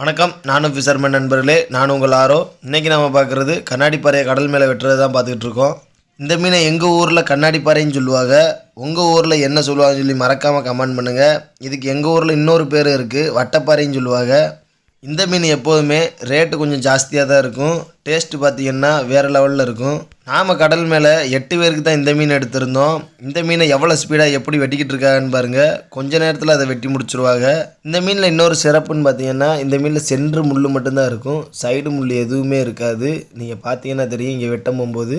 வணக்கம். நானும் ஃபிஷர்மேன் நண்பர்களே நானும் உங்கள் ஆரோ. இன்றைக்கி நம்ம பார்க்குறது கண்ணாடி பாறையை கடல் மேலே வெட்டுறது தான் பார்த்துக்கிட்டு இருக்கோம். இந்த மீனை எங்கள் ஊரில் கண்ணாடி பாறைன்னு சொல்லுவாங்க? உங்கள் ஊரில் என்ன சொல்லுவாங்கன்னு சொல்லி மறக்காமல் கமெண்ட் பண்ணுங்கள் இதுக்கு எங்கள் ஊரில் இன்னொரு பேர் இருக்குது வட்டப்பாறைன்னு சொல்லுவாங்க. இந்த மீன் எப்போதுமே ரேட்டு கொஞ்சம் ஜாஸ்தியாக தான் இருக்கும். டேஸ்ட்டு பார்த்தீங்கன்னா வேறு லெவலில் இருக்கும். நாம் கடல் மேலே எட்டு பேருக்கு தான் இந்த மீன் எடுத்திருந்தோம். இந்த மீனை எவ்வளோ ஸ்பீடாக எப்படி வெட்டிக்கிட்டு இருக்காங்கன்னு பாருங்கள் கொஞ்ச நேரத்தில் அதை வெட்டி முடிச்சிருவாங்க. இந்த மீனில் இன்னொரு சிறப்புன்னு பார்த்தீங்கன்னா இந்த மீனில் சென்று முள் மட்டும்தான் இருக்கும். சைடு முள் எதுவுமே இருக்காது. நீங்கள் பார்த்தீங்கன்னா தெரியும் இங்கே வெட்டம் போகும்போது.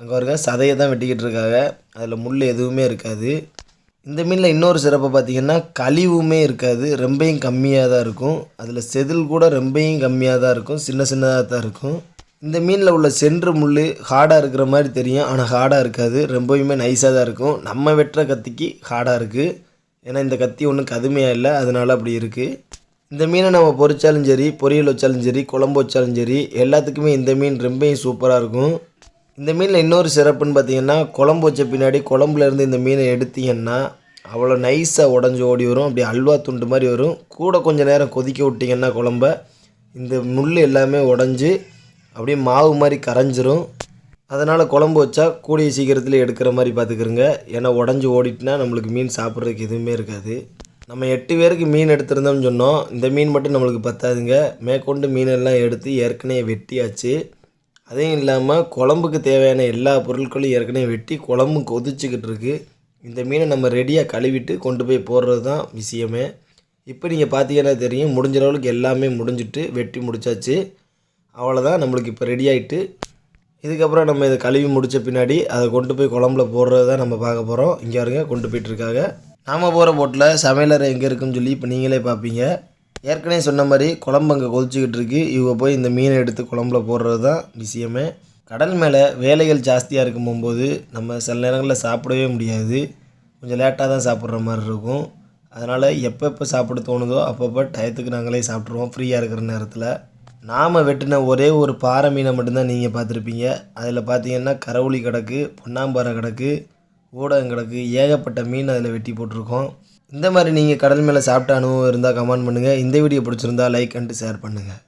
அங்கே இருக்க சதையை தான் வெட்டிக்கிட்டு இருக்காங்க. அதில் முள் எதுவுமே இருக்காது. இந்த மீனில் இன்னொரு சிறப்பு பார்த்திங்கன்னா கழிவுமே இருக்காது. ரொம்பையும் கம்மியாக தான் இருக்கும். அதில் செதில் கூட ரொம்பையும் கம்மியாக தான் இருக்கும். சின்ன சின்னதாக தான் இருக்கும். இந்த மீனில் உள்ள சென்று முள் ஹார்டாக இருக்கிற மாதிரி தெரியும். ஆனால் ஹார்டாக இருக்காது. ரொம்பவுமே நைஸாக தான் இருக்கும். நம்ம வெட்டுற கத்திக்கு ஹார்டாக இருக்குது ஏன்னா இந்த கத்தி ஒன்றும் கதுமையாக இல்லை. அதனால் அப்படி இருக்குது இந்த மீனை நம்ம பொரிச்சாலும் சரி பொரியல் வச்சாலும் சரி குழம்பு வச்சாலும் சரி எல்லாத்துக்குமே இந்த மீன் ரொம்பவும் சூப்பராக இருக்கும். இந்த மீனில் இன்னொரு சிறப்புன்னு பார்த்தீங்கன்னா குழம்பு வச்ச பின்னாடி குழம்புலேருந்து இந்த மீனை எடுத்தீங்கன்னா அவ்வளோ நைஸாக உடஞ்சி ஓடி வரும். அப்படி அல்வா துண்டு மாதிரி வரும். கூட கொஞ்சம் நேரம் கொதிக்க விட்டிங்கன்னா குழம்ப இந்த முள் எல்லாமே உடஞ்சி அப்படியே மாவு மாதிரி கரைஞ்சிரும். அதனால் குழம்பு வச்சா கூடிய சீக்கிரத்தில் எடுக்கிற மாதிரி பார்த்துக்கிறோங்க ஏன்னா உடஞ்சி ஓடிட்டுனா நம்மளுக்கு மீன் சாப்பிட்றதுக்கு எதுவுமே இருக்காது. நம்ம எட்டு பேருக்கு மீன் எடுத்திருந்தோம்னு சொன்னோம். இந்த மீன் மட்டும் நம்மளுக்கு பத்தாதுங்க. மேற்கொண்டு மீனெல்லாம் எடுத்து ஏற்கனவே வெட்டியாச்சு. அதையும் இல்லாமல் குழம்புக்கு தேவையான எல்லா பொருட்களையும் ஏற்கனவே வெட்டி குழம்பு கொதிச்சுக்கிட்டு இருக்குது இந்த மீனை நம்ம ரெடியாக கழுவிட்டு கொண்டு போய் போடுறது தான் விஷயமே. இப்போ நீங்கள் பார்த்தீங்கன்னா தெரியும் முடிஞ்ச அளவுக்கு எல்லாமே முடிஞ்சிட்டு வெட்டி முடிச்சாச்சு. அவ்வளோதான் நம்மளுக்கு இப்போ ரெடி ஆகிட்டு இதுக்கப்புறம் நம்ம இதை கழுவி முடித்த பின்னாடி அதை கொண்டு போய் குழம்புல போடுறது தான் நம்ம பார்க்க போகிறோம் இங்கே இருங்க கொண்டு போயிட்டுருக்காங்க நாம் போகிற போட்டில் சமையலறை எங்கே இருக்குன்னு சொல்லி இப்போ நீங்களே பார்ப்பீங்க. ஏற்கனவே சொன்ன மாதிரி குழம்பு அங்கே கொதிச்சுக்கிட்டு இருக்கு. இவங்க போய் இந்த மீனை எடுத்து குழம்புல போடுறது தான் விஷயமே. கடல் மேலே வேலைகள் ஜாஸ்தியாக இருக்கும் போகும்போது நம்ம சில நேரங்களில் சாப்பிடவே முடியாது. கொஞ்சம் லேட்டாக தான் சாப்பிட்ற மாதிரி இருக்கும். அதனால் எப்பப்போ சாப்பிட தோணுதோ அப்பப்போ டயத்துக்கு நாங்களே சாப்பிட்ருவோம் ஃப்ரீயாக இருக்கிற நேரத்தில். நாம் வெட்டின ஒரே ஒரு பாறை மீனை மட்டும்தான் நீங்கள் பார்த்துருப்பீங்க. அதில் பார்த்தீங்கன்னா கரவுளி கிடக்கு பொன்னாம்பாறை கிடக்கு ஊடகம் கிடக்கு ஏகப்பட்ட மீன் அதில் வெட்டி போட்டிருக்கோம். இந்த மாதிரி நீங்கள் கடல் மேலே சாப்பிட்ட அனுபவம் இருந்தால் கமெண்ட் பண்ணுங்கள் இந்த வீடியோ பிடிச்சிருந்தா லைக் அண்ட் ஷேர் பண்ணுங்கள்